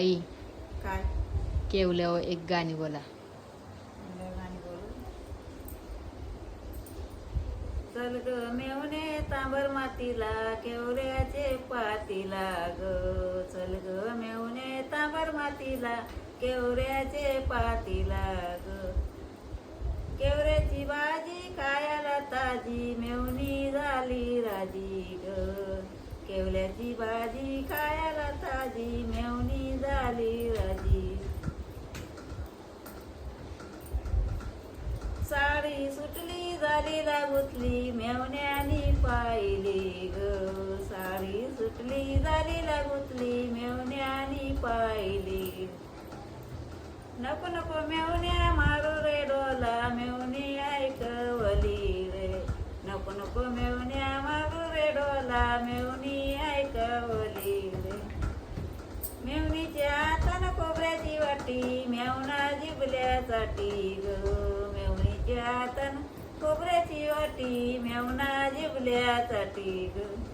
आई. काय? केवल्यावर एक गाणी बोला. चल ग मेवणे तांबर मातीला केवऱ्याचे पातीला ग. चल ग मेवणे तांबर मातीला केवऱ्याचे पातीला ग. केवऱ्याची भाजी खायला ताजी मेवणी झाली राजी ग. केवल्याची भाजी खायला सुटली सुटली झाली लागुतली मेवण्याने पाहिले ग. साडी सुटली झाली लागुतली मेवण्याने पाहिले. नको नको मेवण्या मारू रे डोला मेवणे ऐकवली रे. नको नको मेवण्या मारू रे डोला मेवणी ऐकवली रे. मेवणीच्या हातानं खोबऱ्याची वाटी मेवणा जिबल्यासाठी ग. मेवणीच्या हातानं खोबऱ्याची वाटी मेवना जिबल्यासाठी ग.